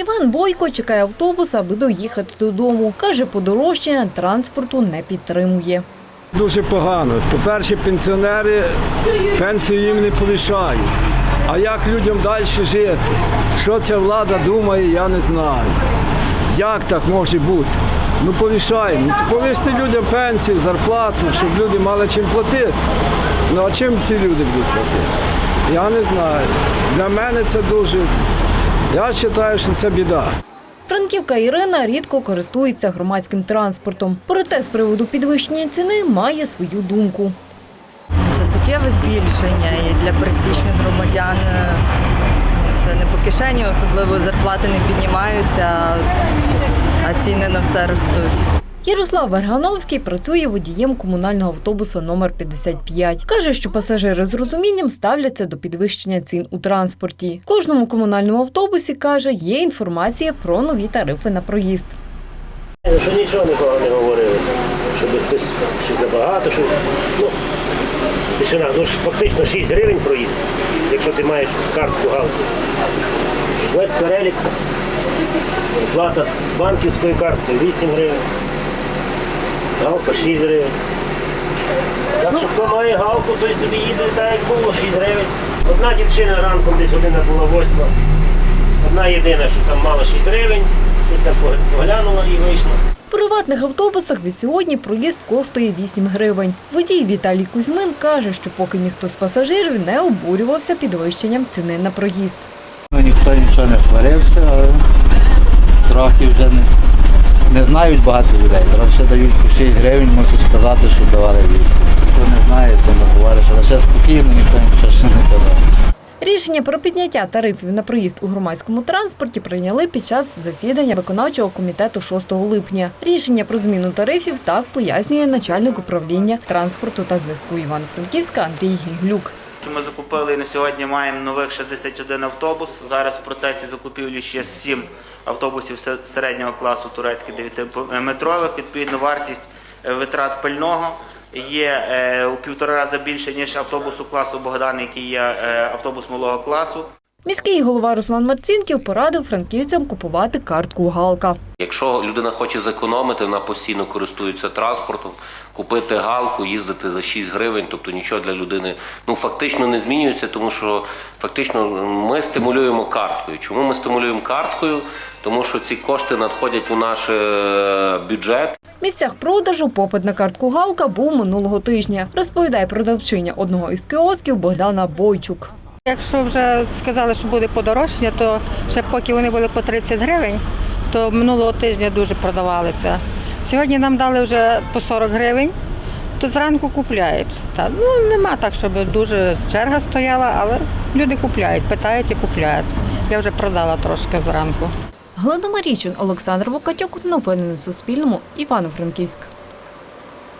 Іван Бойко чекає автобуса, аби доїхати додому. Каже, подорожчання транспорту не підтримує. Дуже погано. По-перше, пенсіонери пенсію їм не повишають. А як людям далі жити? Що ця влада думає, я не знаю. Як так може бути? Ну повишаємо. Ну, то повисти людям пенсію, зарплату, щоб люди мали чим платити. Ну а чим ці люди будуть платити? Я не знаю. Для мене це дуже. Я вважаю, що це біда. Франківка Ірина рідко користується громадським транспортом. Проте з приводу підвищення ціни має свою думку. Це суттєве збільшення і для пересічних громадян е, це не по кишені, особливо зарплати не піднімаються, а ціни на все ростуть. Ярослав Вергановський працює водієм комунального автобуса номер 55. Каже, що пасажири з розумінням ставляться до підвищення цін у транспорті. В кожному комунальному автобусі каже, є інформація про нові тарифи на проїзд. Ну, Що нічого нікого не говорили, щоб хтось щось забагато, щось. Ну, тишина, ну фактично 6 гривень проїзд, якщо ти маєш картку галку. Весь перелік, плата банківської картки 8 гривень, галка 6 гривень. Так що хто має галку, той собі їде так, як було, 6 гривень. Одна дівчина ранком десь година була восьма. Одна єдина, що там мала 6 гривень, щось там поглянула і вийшла. В приватних автобусах від сьогодні проїзд коштує 8 гривень. Водій Віталій Кузьмин каже, що поки ніхто з пасажирів не обурювався підвищенням ціни на проїзд. Ну, ніхто нічого не сварився, але трохи вже не, не знають багато людей. Раніше дають по 6 гривень, можуть сказати, що давали 8. Хто не знає, тому говорить, що лише спокійно, ніхто нічого ще не казав. Рішення про підняття тарифів на проїзд у громадському транспорті прийняли під час засідання виконавчого комітету 6 липня. Рішення про зміну тарифів так пояснює начальник управління транспорту та зв'язку Івано-Франківська Андрій Гіглюк. Що Ми закупили і на сьогодні маємо нових 61 автобус. Зараз в процесі закупівлі ще 7 автобусів середнього класу турецьких 9-метрових. Відповідно, вартість е, витрат пального є е, у півтора рази більше, ніж автобусу класу Богдан, який є е, автобус малого класу. Міський голова Руслан Марцінків порадив франківцям купувати картку Галка. Якщо людина хоче зекономити, вона постійно користується транспортом, купити галку, їздити за 6 гривень, тобто нічого для людини ну фактично не змінюється, тому що фактично ми стимулюємо карткою. Чому ми стимулюємо карткою? Тому що ці кошти надходять у наш е, бюджет. В місцях продажу попит на картку Галка був минулого тижня, розповідає продавчиня одного із кіосків Богдана Бойчук. Якщо вже сказали, що буде подорожчання, то ще поки вони були по 30 гривень, то минулого тижня дуже продавалися. Сьогодні нам дали вже по 40 гривень, то зранку купляють. Та, ну, нема так, щоб дуже черга стояла, але люди купляють, питають і купляють. Я вже продала трошки зранку. Галина Марічин, Олександр Вокатюк. Новини на Суспільному. Івано-Франківськ.